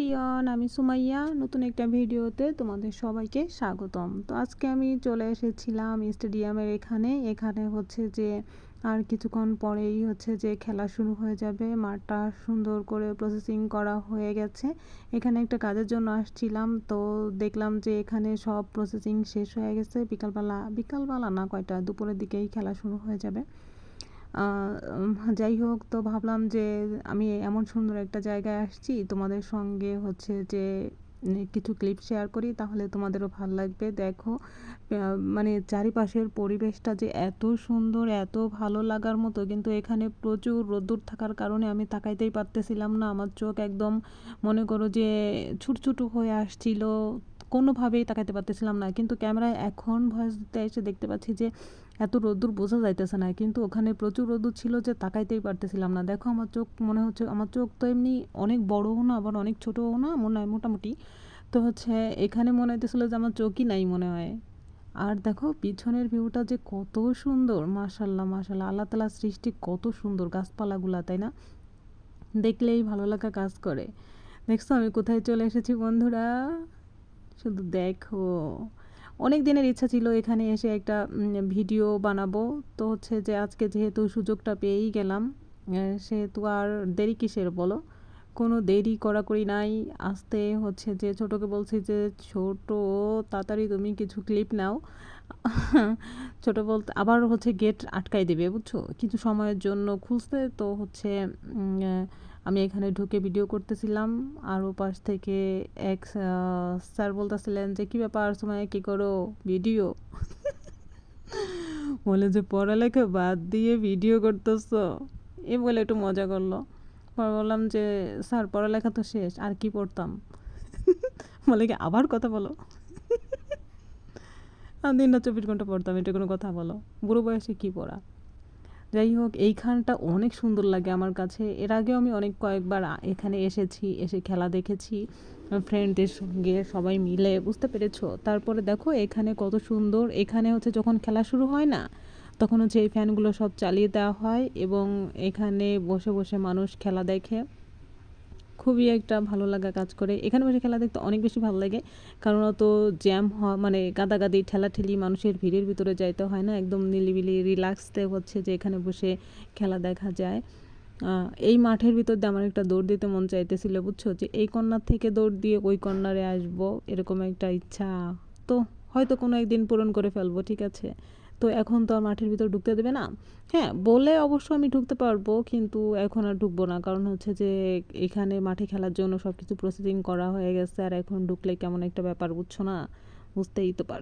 প্রিয়ন আমি সুমাইয়া, নতুন একটা ভিডিওতে তোমাদের সবাইকে স্বাগতম। তো আজকে আমি চলে এসেছিলাম স্টেডিয়ামের এখানে। এখানে হচ্ছে যে আর কিছুক্ষণ পরেই হচ্ছে যে খেলা শুরু হয়ে যাবে। মাঠটা সুন্দর করে প্রসেসিং করা হয়ে গেছে। এখানে একটা কাজের জন্য আসছিলাম। তো দেখলাম যে এখানে সব প্রসেসিং শেষ হয়ে গেছে। বিকালবেলা বিকালবেলা না, কয়টা? দুপুরের দিকেই খেলা শুরু হয়ে যাবে। যাই হোক, তো ভাবলাম যে আমি এমন সুন্দর একটা জায়গায় আসছি। তোমাদের সঙ্গে হচ্ছে যে কিছু ক্লিপ শেয়ার করি, তাহলে তোমাদেরও ভালো লাগবে। দেখো মানে চারিপাশের পরিবেশটা যে এত সুন্দর, এত ভালো লাগার মতো, কিন্তু এখানে প্রচুর রোদ্দুর থাকার কারণে আমি তাকাইতেই পারতেছিলাম না। আমার চোখ একদম মনে করো যে ছুটছুটু হয়ে আসছিল। কোনোভাবেই তাকাইতে পারতেছিলাম না। কিন্তু ক্যামেরায় এখন ভয়েস দিতে এসে দেখতে পাচ্ছি যে এত রোদ্দুর বোঝা যাইতেছে না। কিন্তু ওখানে প্রচুর রোদ্দুর ছিল যে তাকাইতেই পারতেছিলাম না। দেখো আমার চোখ মনে হচ্ছে, আমার চোখ তো এমনি অনেক বড়ও না, আবার অনেক ছোটও না, মনে হয় মোটামুটি। তো হচ্ছে এখানে মনে হইতেছিল যে আমার চোখই নাই মনে হয়। আর দেখো পিছনের ভিউটা যে কত সুন্দর, মাশাল্লাহ মাশাল্লাহ। আল্লাহ তালা সৃষ্টি কত সুন্দর গাছপালাগুলা, তাই না? দেখলেই ভালো লাগা কাজ করে। দেখছ আমি কোথায় চলে এসেছি বন্ধুরা? শুধু দেখো অনেক দিনের ইচ্ছা ছিল এখানে এসে একটা ভিডিও বানাবো। তো হচ্ছে যে আজকে যেহেতু সুযোগটা পেয়েই গেলাম সেহেতু আর দেরি কিসের বলো? কোনো দেরি করি নাই। আসতে হচ্ছে যে ছোটোকে বলছি যে, ছোট, তাড়াতাড়ি তুমি কিছু ক্লিপ নাও। ছোট বলতে, আবার হচ্ছে গেট আটকাই দেবে, বুঝছ? কিছু সময়ের জন্য খুলতে তো হচ্ছে আমি এখানে ঢুকে ভিডিও করতেছিলাম আর ও পাশ থেকে এক স্যার বলতেছিলেন যে, কী ব্যাপার সময় কী করো? ভিডিও বলে যে, পড়ালেখা বাদ দিয়ে ভিডিও করতেছ? এ বলে একটু মজা করল। পরে বললাম যে, স্যার, পড়ালেখা তো শেষ, আর কি পড়তাম? বলে কি, আবার কথা বলো? দিন না চব্বিশ ঘণ্টা পড়তাম, এটা কোনো কথা বলো। বুড়ো বয়সে কী পড়া? যাই হোক, এইখানটা অনেক সুন্দর লাগে আমার কাছে। এর আগেও আমি অনেক কয়েকবার এখানে এসেছি, এসে খেলা দেখেছি ফ্রেন্ডদের সঙ্গে সবাই মিলে, বুঝতে পেরেছ? তারপরে দেখো, এখানে কত সুন্দর। এখানে হচ্ছে যখন খেলা শুরু হয় না, তখন হচ্ছে এই ফ্যানগুলো সব চালিয়ে দেওয়া হয় এবং এখানে বসে বসে মানুষ খেলা দেখে। খুবই একটা ভালো লাগা কাজ করে। এখানে বসে খেলা দেখতে অনেক বেশি ভালো লাগে। কারণ অত জ্যাম হওয়া মানে গাদাগাদি, ঠেলাঠেলি মানুষের ভিড়ের ভিতরে যাইতে হয় না। একদম নিলিবিলি রিল্যাক্সতে হচ্ছে যে এখানে বসে খেলা দেখা যায়। এই মাঠের ভিতর দিয়ে আমার একটা দৌড় দিতে মন চাইতেছিল, বুঝছ? যে এই কন্যার থেকে দৌড় দিয়ে ওই কন্যারে আসব, এরকম একটা ইচ্ছা। তো হয়তো কোনো একদিন পূরণ করে ফেলব, ঠিক আছে? তো এখন তো আর মাঠের ভিতর ঢুকতে দেবে না। হ্যাঁ বলে অবশ্য আমি ঢুকতে পারব, কিন্তু এখন আর ঢুকবো না। কারণ হচ্ছে যে, এখানে মাঠে খেলার জন্য সব কিছু প্রসেসিং করা হয়ে গেছে, আর এখন ঢুকলে কেমন একটা ব্যাপার বুঝছ না? বুঝতেই তো পার